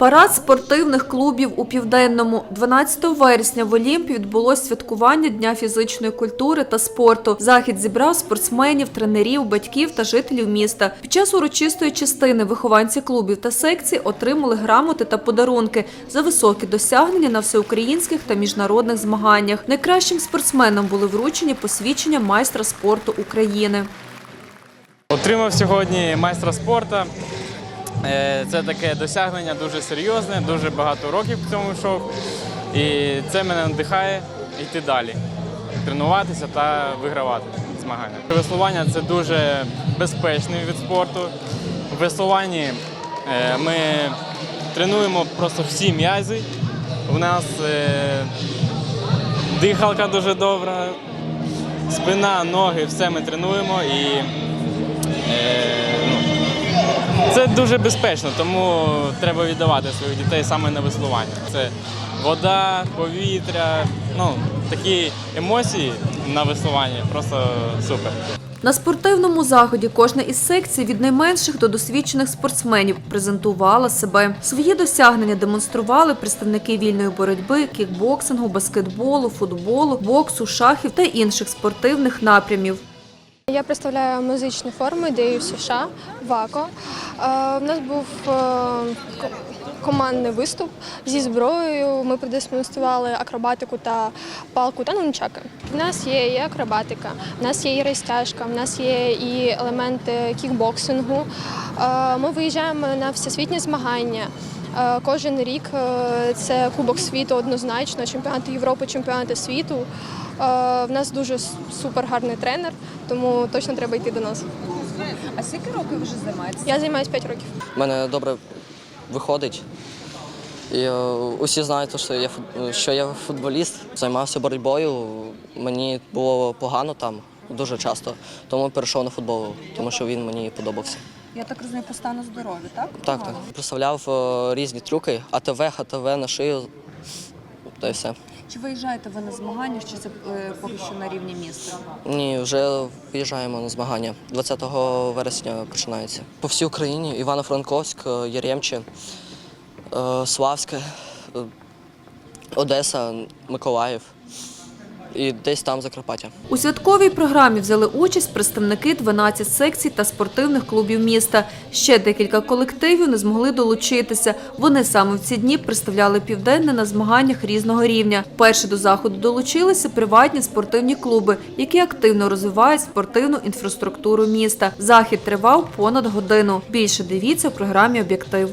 Парад спортивних клубів у південному 12 вересня в Олімпі відбулось святкування Дня фізичної культури та спорту. Захід зібрав спортсменів, тренерів, батьків та жителів міста. Під час урочистої частини вихованці клубів та секцій отримали грамоти та подарунки за високі досягнення на всеукраїнських та міжнародних змаганнях. Найкращим спортсменам були вручені посвідчення майстра спорту України. Отримав сьогодні майстра спорту. Е, Це таке досягнення дуже серйозне, дуже багато років в цьому йшов. І це мене надихає йти далі, тренуватися та вигравати змагання. Веслування це дуже безпечний від спорту. У веслуванні е, ми тренуємо просто всі м'язи. У нас е, дихалка дуже добра, спина, ноги, все ми тренуємо і дуже безпечно, тому треба віддавати своїх дітей саме на веслування. Це вода, повітря, ну такі емоції на веслуванні просто супер. На спортивному заході кожна із секцій від найменших до досвідчених спортсменів презентувала себе. Свої досягнення демонстрували представники вільної боротьби, кікбоксингу, баскетболу, футболу, боксу, шахів та інших спортивних напрямів. Я представляю музичну форму ідею США ВАКО. Е, У нас був е, командний виступ зі зброєю. Ми продемонстрували акробатику та палку та нунчаки. У нас є і акробатика, у нас є і розтяжка, у нас є і елементи кікбоксингу. Е, Ми виїжджаємо на всесвітні змагання. Е, Кожен рік е, це Кубок світу однозначно, чемпіонати Європи, чемпіонати світу. В нас дуже супер гарний тренер, тому точно треба йти до нас. А скільки років вже займаєтеся? Я займаюся 5 років. У мене добре виходить. І е, усі знають, що я, що я футболіст, займався боротьбою. Мені було погано там дуже часто, тому перейшов на футбол, тому що він мені подобався. Я так розумію, по стану здоров'я, так? Так, так. Представляв е, різні трюки, АТВ, ХТВ на шию, та й все. Чи виїжджаєте ви на змагання, чи це е, поки що на рівні міста? Ні, вже виїжджаємо на змагання. 20 вересня починається. По всій Україні Івано-Франковськ, Яремче, е, Славське, е, Одеса, Миколаїв і десь там Закарпаття. У святковій програмі взяли участь представники 12 секцій та спортивних клубів міста. Ще декілька колективів не змогли долучитися. Вони саме в ці дні представляли південне на змаганнях різного рівня. Перші до заходу долучилися приватні спортивні клуби, які активно розвивають спортивну інфраструктуру міста. Захід тривав понад годину. Більше дивіться в програмі Об'єктив.